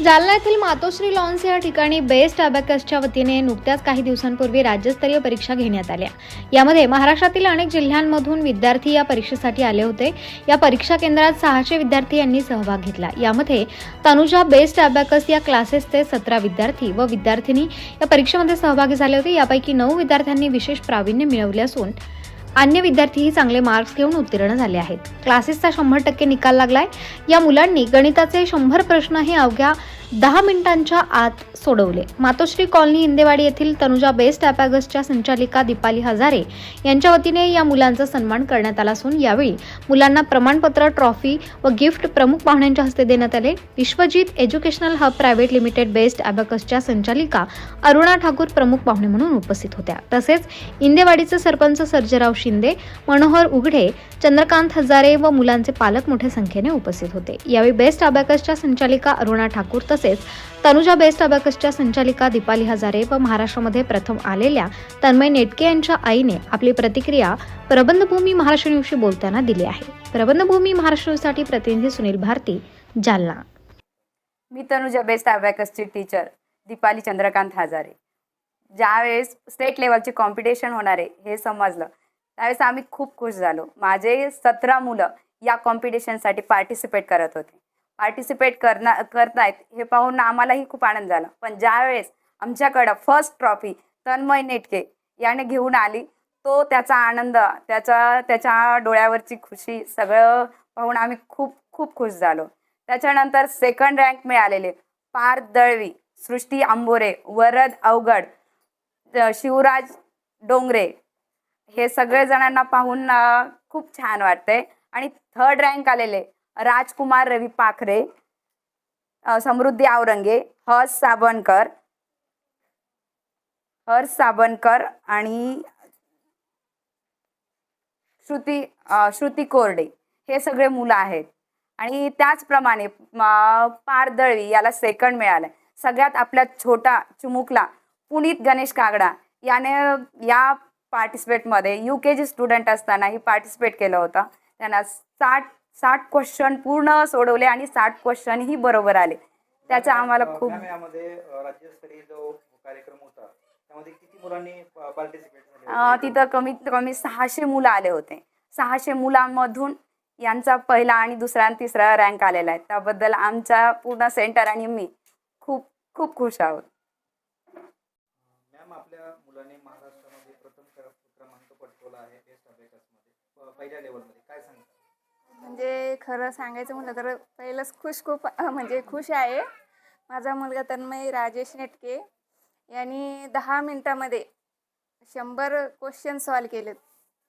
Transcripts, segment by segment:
जालना येथील मातोश्री लॉन्स या ठिकाणी बेस्ट अबॅकसच्या वतीने नुकत्याच काही दिवसांपूर्वी राज्यस्तरीय परीक्षा घेण्यात आल्या. यामध्ये महाराष्ट्रातील अनेक जिल्ह्यांमधून विद्यार्थी या परीक्षेसाठी आले होते. या परीक्षा केंद्रात सहाशे विद्यार्थी यांनी सहभाग घेतला. यामध्ये तनुजा बेस्ट अबॅकस या क्लासेसचे सतरा विद्यार्थी व विद्यार्थिनी या परीक्षेमध्ये सहभागी झाले होते. यापैकी नऊ विद्यार्थ्यांनी विशेष प्रावीण्य मिळवले असून अन्य विद्यार्थीही चांगले मार्क्स घेऊन उत्तीर्ण झाले आहेत. क्लासेसचा शंभर टक्के निकाल लागलाय. या मुलांनी गणिताचे शंभर प्रश्न हे अवघ्या दहा मिनिटांच्या आत सोडवले. मातोश्री कॉलनी इंदेवाडी येथील तनुजा बेस्ट ॲपॅगसच्या संचालिका दीपाली हजारे यांच्या वतीने या मुलांचा सन्मान करण्यात आला असून यावेळी मुलांना प्रमाणपत्र ट्रॉफी व गिफ्ट प्रमुख पाहुण्यांच्या हस्ते देण्यात आले. Vishwajit educational hub private limited best ॲबॅकसच्या संचालिका अरुणा ठाकूर प्रमुख पाहुणे म्हणून उपस्थित होत्या. तसेच इंदेवाडीचे सरपंच सर्जेराव शिंदे मनोहर उघडे चंद्रकांत हजारे व मुलांचे पालक मोठ्या संख्येने उपस्थित होते. यावेळी बेस्ट अबॅकसच्या संचालिका अरुणा ठाकूर तसेच तनुजा बेस्ट अबॅकसच्या संचालिका दीपाली हजारे व महाराष्ट्रामध्ये प्रथम आलेल्या तन्मय नेटके यांच्या आईने आपली प्रतिक्रिया प्रबंधभूमी महाराष्ट्र न्यूजशी बोलताना दिली आहे. प्रबंधभूमी महाराष्ट्र न्यूजसाठी प्रतिनिधी सुनील भारती जालना. मी तनुजा बेस्ट अबॅकसची टीचर दीपाली चंद्रकांत हजारे. ज्यावेळेस स्टेट लेवलची कॉम्पिटिशन होणार आहे हे समजलं. त्यावेळेस आम्ही खूप खुश झालो. माझे सतरा मुलं या कॉम्पिटिशनसाठी पार्टिसिपेट करत होते. पार्टिसिपेट करना करतायत हे पाहून आम्हालाही खूप आनंद झाला. पण ज्यावेळेस आमच्याकडं फर्स्ट ट्रॉफी तन्मय नेटके याने घेऊन आली तो त्याचा आनंद त्याचा त्याच्या डोळ्यावरची खुशी सगळं पाहून आम्ही खूप खूप खुश झालो. त्याच्यानंतर सेकंड रँक मिळालेले पार्थ दळवी सृष्टी आंबोरे वरद अवघड शिवराज डोंगरे हे सगळे जणांना पाहून खूप छान वाटते आणि थर्ड रँक आलेले राजकुमार रवी पाखरे समृद्धी आवरंगे हर्ष साबणकर हर्ष साबणकर आणि श्रुती श्रुती कोरडे. हे सगळे मुलं आहेत. आणि त्याचप्रमाणे म, पारदळवी याला सेकंड मिळालं सगळ्यात आपल्या छोटा चुमुकला पुनीत गणेश कागडा याने या पार्टिसिपेटमध्ये यू के जी स्टुडंट असतानाही पार्टिसिपेट केलं होतं. त्यांना साठ साठ क्वेश्चन पूर्ण सोडवले आणि साठ क्वेश्चनही बरोबर आले. त्याचा आम्हाला खूप मॅम यामध्ये अ, राज्यस्तरीय जो कार्यक्रम होता त्यामध्ये किती मुलांनी पार्टिसिपेट झाले अं, होते? तिथं कमीत कमी सहाशे मुलं आले होते. सहाशे मुलांमधून यांचा पहिला आणि दुसरा आणि तिसरा रँक आलेला आहे. त्याबद्दल आमच्या पूर्ण सेंटर आणि मी खूप खूप खुश आहोत. मॅम आपल्या मुलाने महाराष्ट्रामध्ये प्रथम क्र- क्रमांक पटकवला आहे बेस्ट पहिल्या लेवलमध्ये काय सांगता? म्हणजे खरं सांगायचं म्हटलं तर पहिलंच खुश खूप म्हणजे खुश आहे. माझा मुलगा तन्मय राजेश नेटके यांनी दहा मिनटामध्ये शंभर क्वेश्चन सॉल्व केलेत.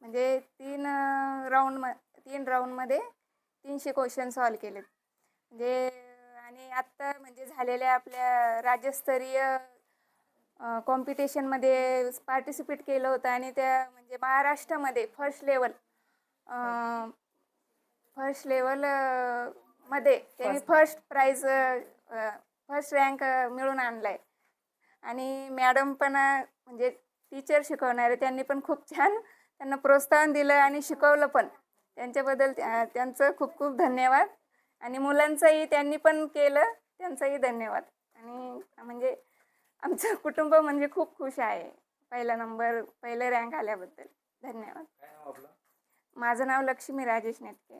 म्हणजे तीन राऊंड म तीन राऊंडमध्ये तीनशे क्वेश्चन सॉल्व केलेत. म्हणजे आणि आत्ता म्हणजे झालेल्या आपल्या राज्यस्तरीय कॉम्पिटिशनमध्ये पार्टिसिपेट केलं होतं आणि त्या म्हणजे महाराष्ट्रामध्ये फर्स्ट लेवल फर्स्ट लेवलमध्ये त्यांनी फर्स्ट प्राईज फर्स्ट रँक मिळून आणलाय. आणि मॅडम पण म्हणजे टीचर शिकवणारे त्यांनी पण खूप छान त्यांना प्रोत्साहन दिलं आणि शिकवलं पण. त्यांच्याबद्दल त्या- त्यांचं खूप खूप धन्यवाद. आणि मुलांचंही त्यांनी पण केलं त्यांचंही धन्यवाद. आणि म्हणजे आमचं कुटुंब म्हणजे खूप खुश आहे. पहिला नंबर पहिलं रँक आल्याबद्दल. धन्यवाद. माझं नाव लक्ष्मी राजेश नेटके.